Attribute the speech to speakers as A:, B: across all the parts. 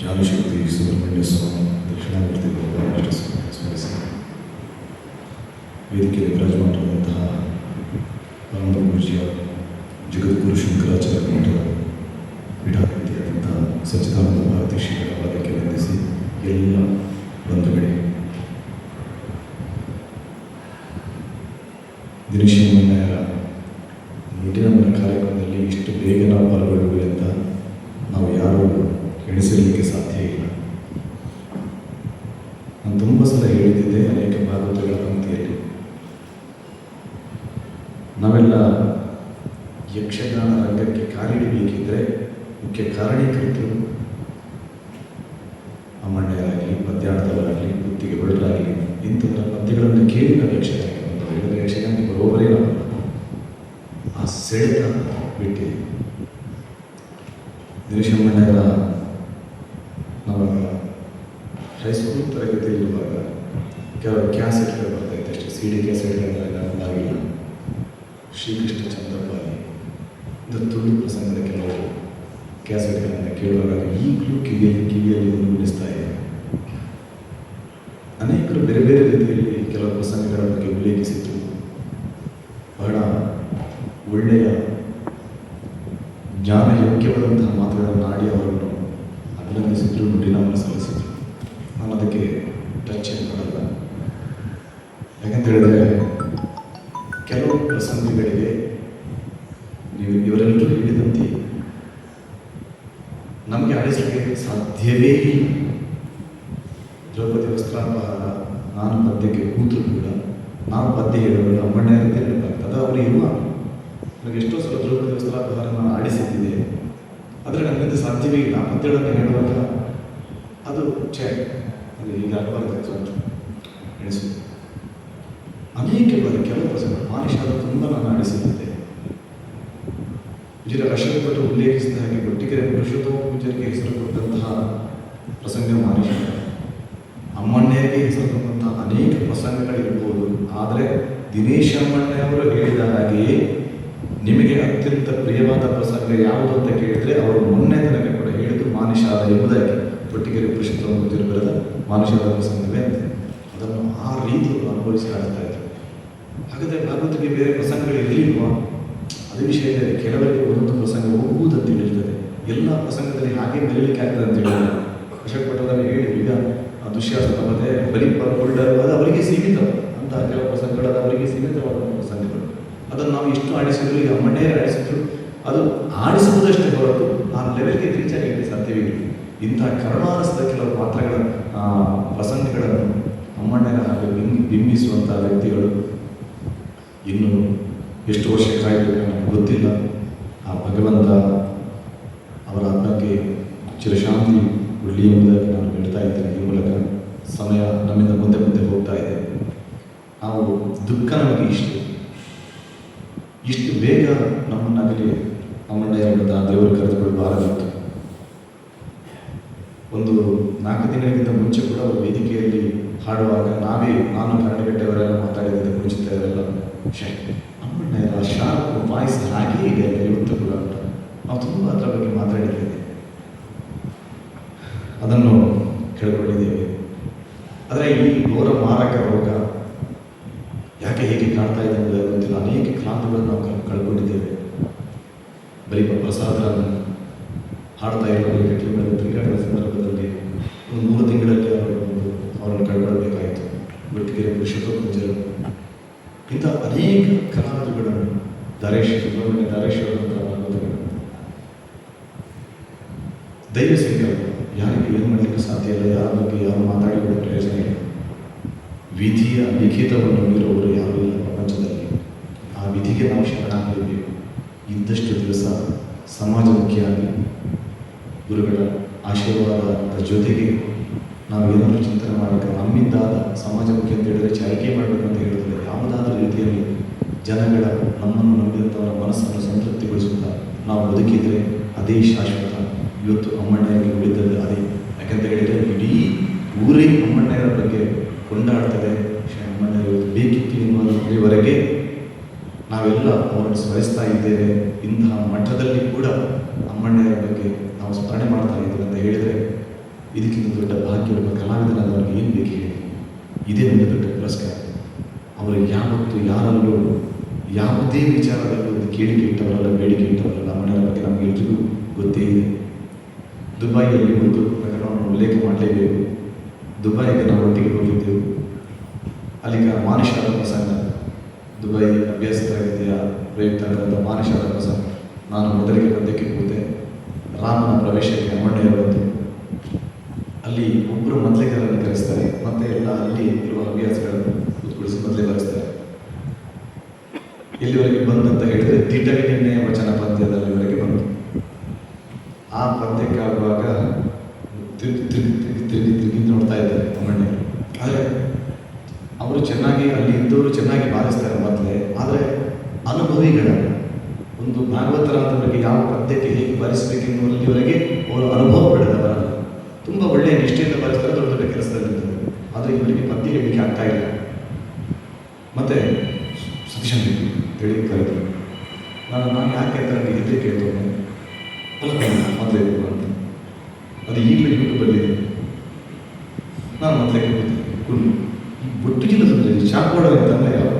A: ಜ್ಞಾನಶಕ್ತಿ ಸುಬ್ರಹ್ಮಣ್ಯ ಸ್ವಾಮಿ ದಕ್ಷಿಣಾಮೂರ್ತಿ ಗೋಪಾಲಕೃಷ್ಣ ಸ್ವಾಮಿ ಸ್ಮರಿಸಿ ವೇದಿಕೆಯಲ್ಲಿ ವಿರಾಜಮಾನರಾದಂತಹ ಪರಮ ಪೂಜ್ಯ ಜಗದ್ಗುರು ಶಂಕರಾಚಾರ್ಯ ಮಠದ ಪೀಠಾಧಿಪತಿಯಾದಂತಹ ಸಚ್ಚಿದಾನಂದ ಭಾರತಿ ಶ್ರೀಗಳ ಪಾದಕ್ಕೆ ವಂದಿಸಿ ಎಲ್ಲ ನಾವೆಲ್ಲ ಯಕ್ಷಗಾನ ರಂಗಕ್ಕೆ ಕಾಲಿಡಬೇಕಿದ್ರೆ ಮುಖ್ಯ ಕಾರಣೀಕರ್ತರು ಅಮ್ಮಣ್ಣರಾಗಲಿ ಮಧ್ಯಾಹ್ನದವರಾಗಲಿ, ಗುತ್ತಿಗೆ ಹೊರಡರಾಗಲಿ ಇಂಥವರ ಪದ್ಯಗಳನ್ನು ಕೇಳಿ ನಾವು ಯಕ್ಷಗಾನಕ್ಕೆ ಹೇಳಿದ್ರೆ ಯಕ್ಷಗಾನಕ್ಕೆ ಬರೋವರೇ ನಾವು ಆ ಸೆಳೆತ ಬಿಟ್ಟಿದೆ ದಿನೇಶ್ ಅಮ್ಮಣ್ಣರ ನಾವು ಹೈಸ್ಕೂಲ್ ತರಗತಿಯಲ್ಲಿರುವಾಗ ಕೆಲವು ಕ್ಯಾಸೆಟ್ಗಳು ಬರ್ತಾ ಇತ್ತು ಅಷ್ಟೇ. ಸಿ ಡಿ ಕ್ಯಾಸೆಟ್ಗಳನ್ನ ತುಳು ಪ್ರಸಂಗದ ಕೆಲವು ಕ್ಯಾಸೆಟ್ಗಳನ್ನು ಕೇಳುವಾಗ ಈಗಲೂ ಕಿವಿಯಲ್ಲಿ ಕಿವಿಯಲ್ಲಿ ಗುಣಗುಣಿಸ್ತಾ ಇದೆ ಅನೇಕರು ಬೇರೆ ಬೇರೆ ರೀತಿಯಲ್ಲಿ ಕೆಲವು ಪ್ರಸಂಗಗಳ ಬಗ್ಗೆ ಉಲ್ಲೇಖಿಸಿದ್ರು ಬಹಳ ಒಳ್ಳೆಯ ಜ್ಞಾನಯೋಗ್ಯವಾದಂತಹ ದ್ರೌಪದಿ ವಸ್ತ್ರಾಪಾರ ನಾನು ಪದ್ಯಕ್ಕೆ ಕೂತರು ಕೂಡ ನಾನು ಪದ್ಯ ಹೇಳುವಾಗ ಅಮ್ಮಣ್ಣ ಅದು ಅವರು ಇರುವ. ನನಗೆ ಎಷ್ಟೋ ಸಲ ದ್ರೌಪದಿ ವಸ್ತ್ರಾಪಹಾರ ನಾನು ಆಡಿಸಿದ್ದಿದೆ. ಆದರೆ ನನ್ನಿಂದ ಸಾಧ್ಯವೇ ಇಲ್ಲ. ಪದ್ಯಗಳನ್ನು ಹೇಳುವಾಗ ಅದು ಛೇ, ಅದು ಈಗ ಆಗಬಾರ್ದು ಅಂತ ಎಣಿಸು ಅನೇಕ ಬಾರಿ ಕೆಲವು ಪ್ರಸಂಗ ಮಾನಿಷಾದ ತುಂಬ ನಾನು ಆಡಿಸಿದ್ದೆ ವಿಜಯ ಭಟ್ರು ಉಲ್ಲೇಖಿಸಿದ ಹಾಗೆ ಒಟ್ಟಿಗೆ ಪುರುಷೋತ್ತಮ ಪೂಜಾರಿಗೆ ಹೆಸರು ಕೊಟ್ಟಂತಹ ಪ್ರಸಂಗ ಮಾನುಷಾದ ಅಮ್ಮಣ್ಣರಿಗೆ ಹೆಸರು ತಂದಂತಹ ಅನೇಕ ಪ್ರಸಂಗಗಳಿರ್ಬೋದು. ಆದರೆ ದಿನೇಶ್ ಅಮ್ಮಣ್ಣವರು ಹೇಳಿದ ಹಾಗೆಯೇ ನಿಮಗೆ ಅತ್ಯಂತ ಪ್ರಿಯವಾದ ಪ್ರಸಂಗ ಯಾವುದು ಅಂತ ಕೇಳಿದ್ರೆ, ಅವರು ಮೊನ್ನೆ ತನಕ ಕೂಡ ಹೇಳಿದ್ದು ಮಾನುಷಾದ ಎಂಬುದಾಗಿ. ಒಟ್ಟಿಗೆರೆ ಪುರುಷತ್ವವನ್ನು ಪೂಜಾರಿ ಬರೆದ ಪ್ರಸಂಗವೇ ಅಂತ. ಅದನ್ನು ಆ ರೀತಿ ಅವರು ಅನುಭವಿಸಿ ಕಾಣ್ತಾ ಇದ್ರು. ಹಾಗಾದರೆ ಭಾಗವತಿಗೆ ಬೇರೆ ಪ್ರಸಂಗಗಳು ಇರಲಿಲ್ವಾ? ಅದೇ ವಿಷಯ ಇದೆ ಕೆಲವರಿಗೆ ಒಂದೊಂದು ಪ್ರಸಂಗ ಹೋಗುವುದಂತ ಹೇಳಿರ್ತದೆ. ಎಲ್ಲ ಪ್ರಸಂಗದಲ್ಲಿ ಹಾಗೆ ಬೆರಲಿಕ್ಕೆ ಆಗ್ತದೆ ಅಂತ ಹೇಳಿದ್ರು. ಭಟ್ಟರಲ್ಲಿ ಹೇಳಿ ಈಗ ಆ ದುಶ್ಯಾಸನ ಮತ್ತೆ ಬರೀ ಅದು ಅವರಿಗೆ ಸೀಮಿತ ಅಂತ ಕೆಲವು ಪ್ರಸಂಗಗಳು ಅದು ಅವರಿಗೆ ಸೀಮಿತವಾದ ಪ್ರಸಂಗಗಳು. ಅದನ್ನು ನಾವು ಎಷ್ಟು ಆಡಿಸಿದ್ರು, ಈಗ ಅಮ್ಮಣ್ಣೇ ಆಡಿಸಿದ್ರು, ಅದು ಆಡಿಸುವುದಷ್ಟೇ ಹೊರತು ಆ ಲೆವೆಲ್ಗೆ ರೀಚ್ ಆಗಲಿಕ್ಕೆ ಸಾಧ್ಯವಿಲ್ಲ ಇಂತಹ ಕರುಣಾರಸದ ಕೆಲವು ಪಾತ್ರಗಳ ಪ್ರಸಂಗಗಳನ್ನು ಅಮ್ಮಣ್ಣನ ಹಾಗೆ ಬಿಂಬಿ ಬಿಂಬಿಸುವಂತಹ ವ್ಯಕ್ತಿಗಳು ಇನ್ನು ಎಷ್ಟು ವರ್ಷ ಕಾಯಬೇಕು ನಮಗೆ ಗೊತ್ತಿಲ್ಲ. ಆ ಭಗವಂತ ಅವರ ಆತ್ಮಕ್ಕೆ ಚಿರಶಾಂತಿ ಉಳ್ಳಿ ಎಂಬುದಾಗಿ ನಾನು ಹೇಳ್ತಾ ಇದ್ದೇನೆ ಈ ಮೂಲಕ ಸಮಯ ನಮ್ಮಿಂದ ಮುಂದೆ ಮುಂದೆ ಹೋಗ್ತಾ ಇದೆ. ನಾವು ದುಃಖ ನಮಗೆ ಇಷ್ಟು. ಇಷ್ಟು ಬೇಗ ನಮ್ಮನ್ನಾಗಲಿ ನಮ್ಮನ್ನ ಎಂಬುದ ದೇವರು ಕರೆದುಕೊಳ್ಳಬಾರದಿತ್ತು ಒಂದು ನಾಲ್ಕು ದಿನಗಳಿಗಿಂತ ಮುಂಚೆ ಕೂಡ ಅವರು ವೇದಿಕೆಯಲ್ಲಿ ಹಾಡುವಾಗ ನಾವೇ ನಾನು ಕರ್ಣಗಟ್ಟೆಯವರೆಲ್ಲ ಮಾತಾಡಿದ್ದೆ ಇವರೆಲ್ಲ ಶೇ ಅಮ್ಮಣ್ಣ ಶಾರ್ಪ್ ವಾಯ್ಸ್ ಹಾಗೆ ಇದೆ ಇವತ್ತು ಕೂಡ ನಾವು ತುಂಬ ಅದರ ಬಗ್ಗೆ ಮಾತಾಡಿದ್ದೇವೆ. ಅದನ್ನು ಕೇಳ್ಕೊಂಡಿದ್ದೇವೆ ಆದರೆ ಈ ಘೋರ ಮಾರಕ ರೋಗ ಯಾಕೆ ಹೇಗೆ ಕಾಣ್ತಾ ಇದೆ ಅಂತ ಗೊತ್ತಿಲ್ಲ. ಅನೇಕ ಕ್ರಾಂತಿಗಳನ್ನು ನಾವು ಕಳ್- ಕಳ್ಕೊಂಡಿದ್ದೇವೆ. ಬರೀ ಪ್ರಸಾದರನ್ನು ಹಾಡ್ತಾ ಇರೋ ಟೀಮ್ನಲ್ಲಿ ತಿರುಗಾಟದ ಸಂದರ್ಭದಲ್ಲಿ ಒಂದು ಮೂರು ತಿಂಗಳಲ್ಲಿ ಅವರು ಅವರನ್ನು ಕಳ್ಕೊಳ್ಬೇಕಾಯಿತು. ಬಿಟ್ಟಿಗೆ ಪುರುಷೋತ್ತಮ ಪೂಜರು ಇಂಥ ಅನೇಕ ಕಲಾವಿದರುಗಳನ್ನು, ದಾರೇಶ್, ಸುಬ್ರಹ್ಮಣ್ಯ ಭಾಗವತಗಳು ದೈವ ಸಂಕಲ್ಪ ಯಾರಿಗೆ ಏನು ಮಾಡಲಿಕ್ಕೆ ಸಾಧ್ಯ ಇಲ್ಲ, ಯಾರ ಬಗ್ಗೆ ಯಾರು ಮಾತಾಡಿಕೊಂಡು ಪ್ರಯೋಜನ ಇಲ್ಲ. ವಿಧಿಯ ಲಿಖಿತವನ್ನು ಮೀರುವವರು ಯಾರು ಇಲ್ಲ ಪ್ರಪಂಚದಲ್ಲಿ. ಆ ವಿಧಿಗೆ ನಾವು ಶರಣಾಗಲೇಬೇಕು ಇದ್ದಷ್ಟು ದಿವಸ ಸಮಾಜಮುಖಿಯಾಗಿ ಗುರುಗಳ ಆಶೀರ್ವಾದದ ಜೊತೆಗೆ ನಾವು ಏನಾದರೂ ಚಿಂತನೆ ಮಾಡಬೇಕು. ನಮ್ಮಿಂದಾದ ಸಮಾಜಮುಖಿ ಅಂತ ಹೇಳಿದರೆ ಚಾಯ್ಕೆ ಮಾಡಬೇಕು ಅಂತ ಹೇಳಿದ್ರೆ ಯಾವುದಾದ್ರೂ ರೀತಿಯಲ್ಲಿ ಜನಗಳ ನಮ್ಮನ್ನು ನಂಬಿದಂಥವರ ಮನಸ್ಸನ್ನು ಸಂತೃಪ್ತಿಗೊಳಿಸುತ್ತಾ ನಾವು ಬದುಕಿದರೆ ಅದೇ ಶಾಶ್ವತ. ಇವತ್ತು ಅಮ್ಮಣ್ಣರಿಗೆ ಉಳಿದದ್ದು ಅದೇ ಯಾಕಂತ ಹೇಳಿದರೆ ಇಡೀ ಊರೇ ಅಮ್ಮಣ್ಣರ ಬಗ್ಗೆ ಕೊಂಡಾಡ್ತದೆ. ಇವತ್ತು ಬೇಕಿತ್ತು ಎನ್ನುವವರೆಗೆ ನಾವೆಲ್ಲ ಅವರನ್ನು ಸ್ಮರಿಸ್ತಾ ಇದ್ದೇವೆ. ಇಂತಹ ಮಠದಲ್ಲಿ ಕೂಡ ಅಮ್ಮಣ್ಣರ ಬಗ್ಗೆ ನಾವು ಸ್ಮರಣೆ ಮಾಡ್ತಾ ಇದ್ದೇವೆ ಅಂತ ಹೇಳಿದರೆ ಇದಕ್ಕಿಂತ ದೊಡ್ಡ ಭಾಗ್ಯ ಒಬ್ಬ ಅವರಿಗೆ ಏನು ಬೇಕು ಹೇಳಿ? ಇದೇ ಒಂದು ದೊಡ್ಡ ಪುರಸ್ಕಾರ. ಅವರು ಯಾವತ್ತು ಯಾರಲ್ಲೂ ಯಾವುದೇ ವಿಚಾರದಲ್ಲೂ ಒಂದು ಕೇಳಿಕೆ ಇಟ್ಟವರಲ್ಲ, ಬೇಡಿಕೆ ಇಟ್ಟವರಲ್ಲ ನಮ್ಮನೆಯ ಬಗ್ಗೆ ನಮಗೆಲ್ರಿಗೂ ಗೊತ್ತೇ ಇದೆ. ದುಬೈಯಲ್ಲಿ ಒಂದು ಪ್ರಕರಣವನ್ನು ಉಲ್ಲೇಖ ಮಾಡಲೇಬೇಕು. ದುಬೈಗೆ ನಾವು ಒಟ್ಟಿಗೆ ಹೋಗಿದ್ದೆವು. ಅಲ್ಲಿಗ ಮಾನುಷಾದ ಪ್ರಸಂಗ. ದುಬೈ ಅಭ್ಯಾಸ ಪ್ರಯುಕ್ತ ಮಾನುಷಾದ ಪ್ರಸಂಗ. ನಾನು ಮೊದಲಿಗೆ ಪದ್ಯಕ್ಕೆ ಹೋದೆ. ರಾಮನ ಪ್ರವೇಶಕ್ಕೆ ಅಮ್ಮಣ್ಣಯ್ಯ ಬಂತು ಅಲ್ಲಿ ಒಬ್ಬರು ಮೊದಲಿಗರನ್ನು ಕರೆಸ್ತಾರೆ. ಮತ್ತೆ ಎಲ್ಲ ಅಲ್ಲಿ ಇರುವ ಅಭ್ಯಾಸಗಳನ್ನು ಕೂತ್ಕೊಳಿಸಿ ಮೊದಲೇ ಬರೆಸ್ತಾರೆ. ಇಲ್ಲಿವರೆಗೆ ಬಂದಂತ ಹೇಳಿದ್ರೆ ದಿಟವಿನಿನ್ನೆಯ ವಚನ ಪದ್ಯದಲ್ಲಿವರೆಗೆ ಬಂತು ಆ ತಿರುಗಿ ತಿರುಗಿ ತಿರುಗಿ ತಿರುಗಿ ತಿರುಗಿ ನೋಡ್ತಾ ಇದ್ದಾರೆ ಅಮ್ಮಣ್ಣಯ್ಯರು ಆದರೆ ಅವರು ಚೆನ್ನಾಗಿ ಅಲ್ಲಿ ಇದ್ದವರು ಚೆನ್ನಾಗಿ ಬಾರಿಸ್ತಾರೆ ಮೊದಲೇ ಆದರೆ ಅನುಭವಿಗಳಲ್ಲ ಒಂದು ಭಾಗವತರಾದವರಿಗೆ ಯಾವ ಪದ್ಯಕ್ಕೆ ಹೇಗೆ ಬಾರಿಸಬೇಕೆನ್ನುವಲ್ಲಿವರೆಗೆ ಅವರು ಅನುಭವ ಪಡೆದವರಲ್ಲ ತುಂಬ ಒಳ್ಳೆಯ ನಿಷ್ಠೆಯಿಂದ ಬಾರಿಸ್ತಾರೆ, ದೊಡ್ಡ ದೊಡ್ಡ ಕೆಲಸದಲ್ಲಿದ್ದರು ಆದರೆ ಇವರಿಗೆ ಪದ್ಯ ಹೇಳಲಿಕ್ಕೆ ಆಗ್ತಾ ಇಲ್ಲ. ಮತ್ತೆ ಸತೀಶನ್ ಬೇಕು ಹೇಳಿ ಕರೆದರು. ನಾನು ನಾನು ಯಾಕೆ ಅಂತ ನನಗೆ ಹೆದರಿ ಕೇಳ್ತೇನೆ ಮೊದಲೇ ಅಂತ. ಅದು ಈಗಲೂ ಯೂಟ್ಯೂಬಲ್ಲಿದೆ ನಾನು ಮೊದಲೇ ಕೇಳ್ತೀನಿ ಕುಳ್ಳು ಈ ಬೊಟ್ಟಿಗಿಲ್ಲ ತೊಂದರೆ ಚಾಕೋಡ ಅಂತಂದ್ರೆ ಯಾವ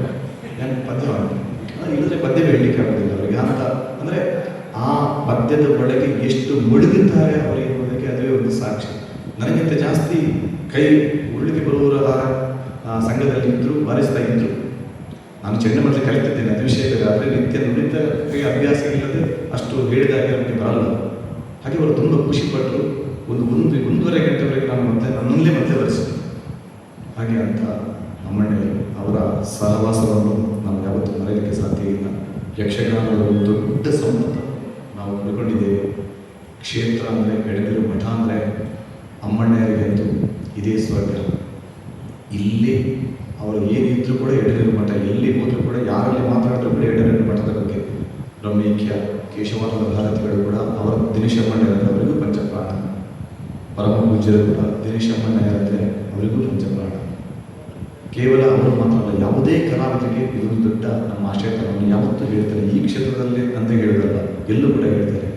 A: ಪದ್ಯ? ಮಾಡಿ ಇಲ್ಲದ್ರೆ ಪದ್ಯ ಹೇಳಲಿಕ್ಕೆ ಆಗೋದಿಲ್ಲ. ಅವರಿಗೆ ಅಂತ ಪದ್ಯದ ಒಳಗೆ ಎಷ್ಟು ಮುಳುಗಿದ್ದಾರೆ ಅವರು ಎನ್ನುವುದಕ್ಕೆ ಅದುವೇ ಒಂದು ಸಾಕ್ಷಿ. ನನಗಿಂತ ಜಾಸ್ತಿ ಕೈ ಉರುಳಿಗೆ ಬರುವವರ ಸಂಘದಲ್ಲಿ ಇದ್ದರು ಬಾರಿಸ್ತಾ ಇದ್ರು. ನಾನು ಚೆಂಡಮದ್ದಲೆ ಕಲಿತಿದ್ದೇನೆ, ಅದು ವಿಷಯ ಬೇರೆ ಆದರೆ ನಿತ್ಯ ಕೈ ಅಭ್ಯಾಸ ಇಲ್ಲದೆ ಅಷ್ಟು ಹೇಳಿದಾಗ ನಮಗೆ ಬರಲ್ಲ. ಹಾಗೆ ಅವರು ತುಂಬ ಖುಷಿಪಟ್ಟರು ಒಂದು ಒಂದು, ಒಂದೂವರೆ ಗಂಟೆವರೆಗೆ ನಾನು ಮತ್ತೆ ನನ್ನಲ್ಲೇ ಮತ್ತೆ ಬರೆಸಿದ್ರು ಹಾಗೆ ಅಂತ ಅಮ್ಮಣ್ಣ ಅವರ ಸಹವಾಸವನ್ನು ನಮಗೆ ಯಾವತ್ತೂ ಮರೆಯಲಿಕ್ಕೆ ಸಾಧ್ಯ ಇಲ್ಲ. ಯಕ್ಷಗಾನದ ಒಂದು ದೊಡ್ಡ ಸಂಪತ್ತು ನಾವು ಕಂಡುಕೊಂಡಿದ್ದೇವೆ ಕ್ಷೇತ್ರ ಅಂದರೆ ಎಡದಿರು ಮಠ ಅಂದರೆ ಅಮ್ಮಣ್ಣರಿಗಂತೂ ಇದೇ ಸ್ವರ್ಗ. ಇಲ್ಲಿ ಅವರು ಏನಿದ್ರು ಕೂಡ ಎಡದಿರು ಮಠ, ಎಲ್ಲಿ ಹೋದರೂ ಕೂಡ ಯಾರಲ್ಲಿ ಮಾತಾಡಿದ್ರು ಕೂಡ ಎಡದಿರು ಮಠದ ಬಗ್ಗೆ. ಬ್ರಹ್ಮೈಕ್ಯ, ಕೇಶವಾನಂದ ಭಾರತಿಗಳು ಕೂಡ ಅವರ ದಿನೇಶ ಅಮ್ಮಣ್ಣರಂದ್ರೆ ಅವರಿಗೂ ಪಂಚಪ್ರಾಣ. ಪರಮ ಪೂಜ್ಯರು ಕೂಡ ದಿನೇಶ ಅಮ್ಮಣ್ಣಯ್ಯರಂದ್ರೆ ಅವರಿಗೂ ಪಂಚಪ್ರಾಣ. ಕೇವಲ ಅವರು ಮಾತ್ರ ಅಲ್ಲ, ಯಾವುದೇ ಕಲಾವಿದರಿಗೆ ಇದೊಂದು ದೊಡ್ಡ ನಮ್ಮ ಆಶಯತನವನ್ನು ಯಾವತ್ತೂ ಹೇಳ್ತಾರೆ ಈ ಕ್ಷೇತ್ರದಲ್ಲಿ ಅಂತ ಹೇಳೋದಲ್ಲ. ಎಲ್ಲೂ ಕೂಡ ಹೇಳ್ತಾರೆ.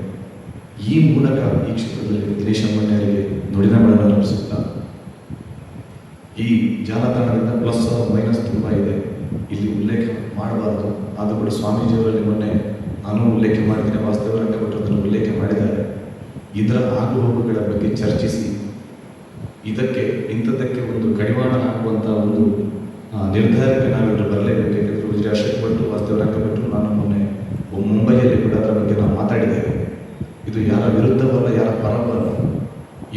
A: ಈ ಮೂಲಕ ಈ ಕ್ಷೇತ್ರದಲ್ಲಿ ದಿನೇಶ್ ಅಮ್ಮಣ್ಣರಿಗೆ ನುಡಿನಗಳನ್ನು ಅರ್ಪಿಸುತ್ತಾ. ಈ ಜಾಲತಾಣದಿಂದ ಪ್ಲಸ್ ಮೈನಸ್ ತುಂಬ ಇದೆ. ಇಲ್ಲಿ ಉಲ್ಲೇಖ ಮಾಡಬಾರದು. ಆದರೂ ಕೂಡ ಸ್ವಾಮೀಜಿಯವರಲ್ಲಿ ಮೊನ್ನೆ ನಾನು ಉಲ್ಲೇಖ ಮಾಡಿದ್ದೇನೆ ವಾಸ್ತವ ರಂಗಭಟ್ರು ಅದನ್ನು ಉಲ್ಲೇಖ ಮಾಡಿದ್ದಾರೆ. ಇದರ ಆಗುಹೋಗುಗಳ ಬಗ್ಗೆ ಚರ್ಚಿಸಿ. ಇದಕ್ಕೆ, ಇಂಥದ್ದಕ್ಕೆ ಒಂದು ಕಡಿವಾಣ ಹಾಕುವಂಥ ಒಂದು ನಿರ್ಧಾರಕ್ಕೆ ನಾವೆಲ್ಲರೂ ಬರಲೇಬೇಕು. ಯಾಕಂದರೆ ವಿಜಯ ಅಶೋಕ್ ಭಟ್ರು ವಾಸ್ತವ ರಂಗಭಟ್ರು ನಾನು ಮೊನ್ನೆ ಮುಂಬೈಯಲ್ಲಿ ಕೂಡ ಅದರ ಬಗ್ಗೆ ನಾವು ಮಾತಾಡಿದ್ದೇವೆ. ಇದು ಯಾರ ವಿರುದ್ಧವಲ್ಲ, ಯಾರ ಪರವಲ್ಲ,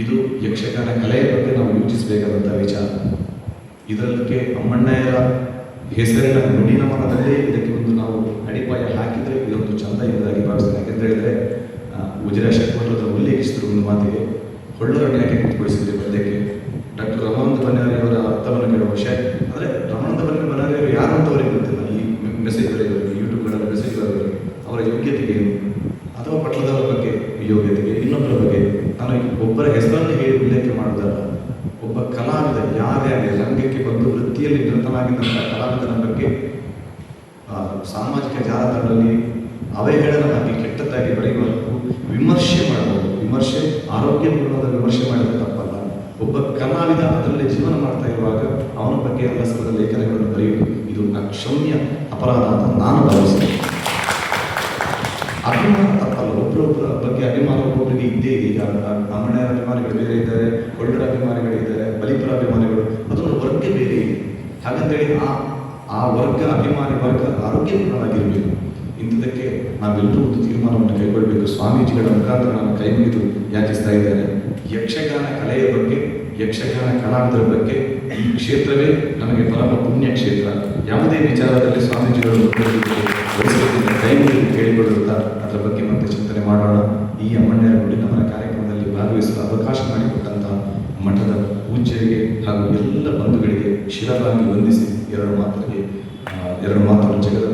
A: ಇದು ಯಕ್ಷಗಾನ ಕಲೆಯ ಬಗ್ಗೆ ನಾವು ಯೋಚಿಸಬೇಕಾದಂಥ ವಿಚಾರ. ಇದರಲ್ಲಿಗೆ ಅಮ್ಮಣ್ಣಯ್ಯರ ಹೆಸರಿನ ನುಡಿನ ಮನದಲ್ಲೇ ಇದಕ್ಕೆ ಒಂದು ನಾವು ಅಡಿಪಾಯ ಹಾಕಿದರೆ ಇದೊಂದು ಚಂದ ಎಂಬುದಾಗಿ ಭಾವಿಸ್ತೇನೆ. ಯಾಕೆಂತ ಹೇಳಿದ್ರೆ ಉಜಿರ ಭಟ್ರು ಅದನ್ನು ಉಲ್ಲೇಖಿಸಿದ್ರು ಒಂದು ಮಾತಿಗೆ ಹೊಳ್ಳರನ್ನು ಯಾಕೆ ಕೂತ್ಕೊಳಿಸಿದ್ರೆ ಪದ್ಯಕ್ಕೆ ಡಾಕ್ಟರ್ ರಮಾನಂದ ಬನ್ನಾರಿ ಅವರ ಅರ್ಥವನ್ನು ಕೇಳುವ ವಿಷಯ ಅಂದರೆ ರಮಾನಂದ ಬನ್ನ ಬನ್ನಾರಿ ಅವರು ಯಾರು ಅಂತ ಅವರಿಗೆ ಗೊತ್ತಿಲ್ಲ ಈ ಮೆಸೇಜ್ ಬರೆಯೋರಿಗೆ ಯೂಟ್ಯೂಬ್ಗಳಲ್ಲಿ ಮೆಸೇಜ್ ಬರೆಯೋರಿಗೆ ಅವರ ಯೋಗ್ಯತೆಗೆ ಏನು ಅಥವಾ ಪಟ್ಲದವರ ಬಗ್ಗೆ ಯೋಗ್ಯತೆಗೆ ಇನ್ನೊಬ್ಬರ ಬಗ್ಗೆ. ನಾನು ಒಬ್ಬರ ಹೆಸರನ್ನು ಹೇಳಿ ಉಲ್ಲೇಖ ಮಾಡುವುದಲ್ಲ ಒಬ್ಬ ಕಲಾವಿದ ಯಾರೇ ಆಗಲಿ, ರಂಗಕ್ಕೆ ಬಂದು ವೃತ್ತಿಯಲ್ಲಿ ನಿರತನಾಗಿದ್ದಂಥ ಕಲಾವಿದನ ಬಗ್ಗೆ ಸಾಮಾಜಿಕ ಜಾಲತಾಣದಲ್ಲಿ ಅವಹೇಳನವಾಗಿ ಕೆಟ್ಟದ್ದಾಗಿ ಬರೆಯುವವರೆಗೂ ವಿಮರ್ಶೆ ಮಾಡಬಹುದು. ವಿಮರ್ಶೆ, ಆರೋಗ್ಯಪೂರ್ಣವಾದ ವಿಮರ್ಶೆ ಮಾಡಿದ ತಪ್ಪಲ್ಲ. ಒಬ್ಬ ಕಲಾವಿದ ಅದರಲ್ಲಿ ಜೀವನ ಮಾಡ್ತಾ ಇರುವಾಗ ಅವನ ಬಗ್ಗೆ ಅಲಸರದ ಲೇಖನಗಳನ್ನು ಬರೆಯುವುದು. ಇದು ಅಕ್ಷಮ್ಯ ಅಪರಾಧ ಅಂತ ನಾನು ಭಾವಿಸ್ತೇನೆ ಅಭಿಮಾನ ತಪ್ಪಲ್ಲ ಒಬ್ಬರೊಬ್ಬರ ಇದ್ದೇ ಇದೆ. ಈಗ ಬ್ರಾಹ್ಮಣರ ಅಭಿಮಾನಿಗಳು ಬೇರೆ ಇದ್ದಾರೆ ಒಳ್ಳೆಯ ಅಭಿಮಾನಿಗಳಿದ್ದಾರೆ ಬಲಿಪುರ ಅಭಿಮಾನಿಗಳು, ಅದೊಂದು ವರ್ಗ ಬೇರೆ ಇದೆ. ಹಾಗಂತೇಳಿ ಆ ಆ ವರ್ಗ ಅಭಿಮಾನಿ, ವರ್ಗ ಆರೋಗ್ಯಪೂರ್ಣವಾಗಿರಬೇಕು ಇಂಥದಕ್ಕೆ ನಾವೆಲ್ಲರೂ ಒಂದು ತೀರ್ಮಾನವನ್ನು ಕೈಗೊಳ್ಳಬೇಕು. ಸ್ವಾಮೀಜಿಗಳ ಮುಖಾಂತರ ನಾನು ಕೈ ಮುಗಿದು ಯಾಚಿಸ್ತಾ ಇದ್ದಾರೆ ಯಕ್ಷಗಾನ ಕಲೆಯ ಬಗ್ಗೆ, ಯಕ್ಷಗಾನ ಕಲಾವಿದರ ಬಗ್ಗೆ ಈ ಕ್ಷೇತ್ರವೇ ನಮಗೆ ಪರಮ ಪುಣ್ಯ ಕ್ಷೇತ್ರ. ಯಾವುದೇ ವಿಚಾರದಲ್ಲಿ ಸ್ವಾಮೀಜಿಗಳು ಕೈ ಮುಗಿದು ಕೇಳಿಕೊಳ್ಳುತ್ತಾ ಅದರ ಬಗ್ಗೆ ಬಂಧುಗಳಿಗೆ ಶಿರವಾಗಿ ವಂದಿಸಿ ಎರಡು ಮಾತರಿಗೆ ಆ, ಎರಡು ಮಾತನ್ನು ಜಗದಕ್ಕೆ